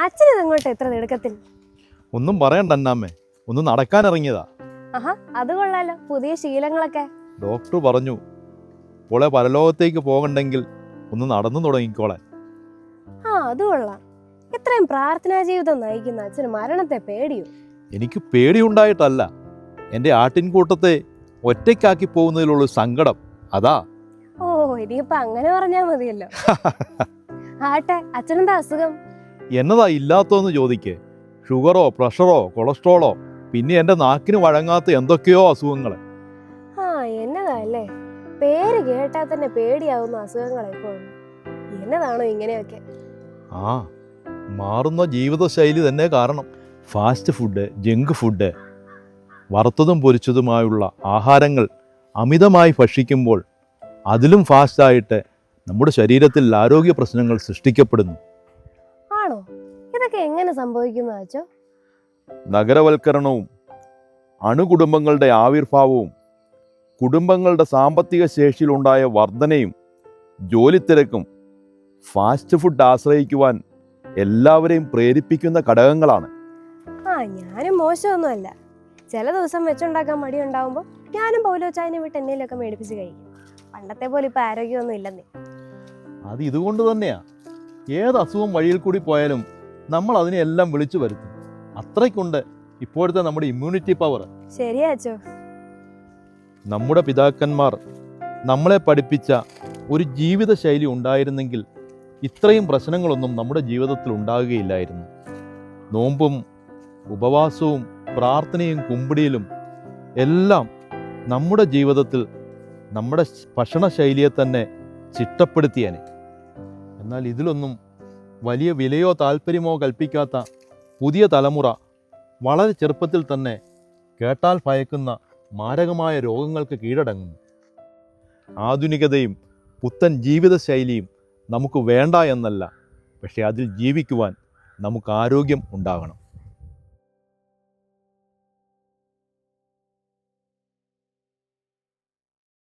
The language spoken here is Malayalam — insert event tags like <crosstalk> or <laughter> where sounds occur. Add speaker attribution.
Speaker 1: അച്ഛനത് അങ്ങോട്ട് എത്ര തിടുക്കത്തിൽ?
Speaker 2: ഒന്നും പറയണ്ട അന്നാമ്മേ. ഒന്ന് നടക്കാനിറങ്ങിയതാ.
Speaker 1: ആഹാ അത് കൊള്ളാലോ. പുതിയ ശീലങ്ങളൊക്കെ.
Speaker 2: ഡോക്ടർ പറഞ്ഞു മോളെ പരലോകത്തേക്ക് പോകണ്ടെങ്കിൽ ഒന്ന് നടന്നു തുടങ്ങിക്കോളെ
Speaker 1: ആ അത് കൊള്ളാം. ഇത്രയും പ്രാർത്ഥനാ ജീവിതം നയിക്കുന്ന അച്ഛന് മരണത്തെ പേടിയോ?
Speaker 2: എനിക്ക് പേടിയുണ്ടായിട്ടല്ല. എന്റെ ആട്ടിൻകൂട്ടത്തെ ഒറ്റയ്ക്കാക്കി പോകുന്നതിലുള്ള സങ്കടം അതാ.
Speaker 1: ഓ ഇനിയിപ്പൊ അങ്ങനെ പറഞ്ഞാ മതിയല്ലോ. <laughs> ആട്ടെ അച്ഛനെന്താ അസുഖം?
Speaker 2: എന്നതാ ഇല്ലാത്തതെന്ന് ചോദിക്കേ. ഷുഗറോ പ്രഷറോ കൊളസ്ട്രോളോ പിന്നെ എന്റെ നാക്കിന് വഴങ്ങാത്ത എന്തൊക്കെയോ അസുഖങ്ങൾ
Speaker 1: ആ എന്നതാ അല്ലേ? പേര് കേട്ടാൽ തന്നെ പേടിയാവുന്ന അസുഖങ്ങൾ എപ്പോഴും എന്നതാണോ ഇങ്ങനെയൊക്കെ?
Speaker 2: ആ മാറുന്ന ജീവിതശൈലി തന്നെ കാരണം. ഫാസ്റ്റ് ഫുഡ് ജങ്ക് ഫുഡ് വറുത്തതും പൊരിച്ചതുമായുള്ള ആഹാരങ്ങൾ അമിതമായി ഭക്ഷിക്കുമ്പോൾ അതിലും ഫാസ്റ്റായിട്ട് നമ്മുടെ ശരീരത്തിൽ ആരോഗ്യ പ്രശ്നങ്ങൾ സൃഷ്ടിക്കപ്പെടുന്നു.
Speaker 1: ഇതൊക്കെ എങ്ങനെ സംഭവിക്കുന്ന അച്ഛോ
Speaker 2: നഗരവൽക്കരണവും അണുകുടുംബങ്ങളുടെ ആവിർഭാവവും കുടുംബങ്ങളുടെ സാമ്പത്തിക ശേഷിയിലുണ്ടായ വർധനയും ജോലിത്തിരക്കും ഫാസ്റ്റ് ഫുഡ് ആശ്രയിക്കുവാൻ എല്ലാവരെയും പ്രേരിപ്പിക്കുന്ന ഘടകങ്ങളാണ്.
Speaker 1: ആ ഞാനും മോശമൊന്നുമല്ല. ചില ദിവസം വെച്ചുണ്ടാക്കാൻ മടി ഉണ്ടാവുമ്പോൾ ഞാനും പൗലോച്ചായനെ ചായനെ വിട്ട് എന്നേലൊക്കെ മേടിപ്പിച്ച് കഴിക്കും. പണ്ടത്തെ പോലെ ഇപ്പൊ ആരോഗ്യമൊന്നും ഇല്ലെന്നേ.
Speaker 2: അത് ഇതുകൊണ്ട് തന്നെയാ. ഏത് അസുഖം വഴിയിൽ കൂടി പോയാലും നമ്മൾ അതിനെല്ലാം വിളിച്ചു വരുത്തും. അത്രയ്ക്കുണ്ട് ഇപ്പോഴത്തെ നമ്മുടെ ഇമ്മ്യൂണിറ്റി പവർ
Speaker 1: ശരിയാച്ചോ
Speaker 2: നമ്മുടെ പിതാക്കന്മാർ നമ്മളെ പഠിപ്പിച്ച ഒരു ജീവിത ശൈലി ഉണ്ടായിരുന്നെങ്കിൽ ഇത്രയും പ്രശ്നങ്ങളൊന്നും നമ്മുടെ ജീവിതത്തിൽ ഉണ്ടാകുകയില്ലായിരുന്നു. നോമ്പും ഉപവാസവും പ്രാർത്ഥനയും കുമ്പിടിയിലും എല്ലാം നമ്മുടെ ജീവിതത്തിൽ നമ്മുടെ ഭക്ഷണശൈലിയെ തന്നെ ചിട്ടപ്പെടുത്തിയാനെ. എന്നാൽ ഇതിലൊന്നും വലിയ വിലയോ താല്പര്യമോ കൽപ്പിക്കാത്ത പുതിയ തലമുറ വളരെ ചെറുപ്പത്തിൽ തന്നെ കേട്ടാൽ ഭയക്കുന്ന മാരകമായ രോഗങ്ങൾക്ക് കീഴടങ്ങുന്നു. ആധുനികതയും പുത്തൻ ജീവിതശൈലിയും നമുക്ക് വേണ്ട എന്നല്ല പക്ഷേ അതിൽ ജീവിക്കുവാൻ നമുക്ക് ആരോഗ്യം ഉണ്ടാകണം.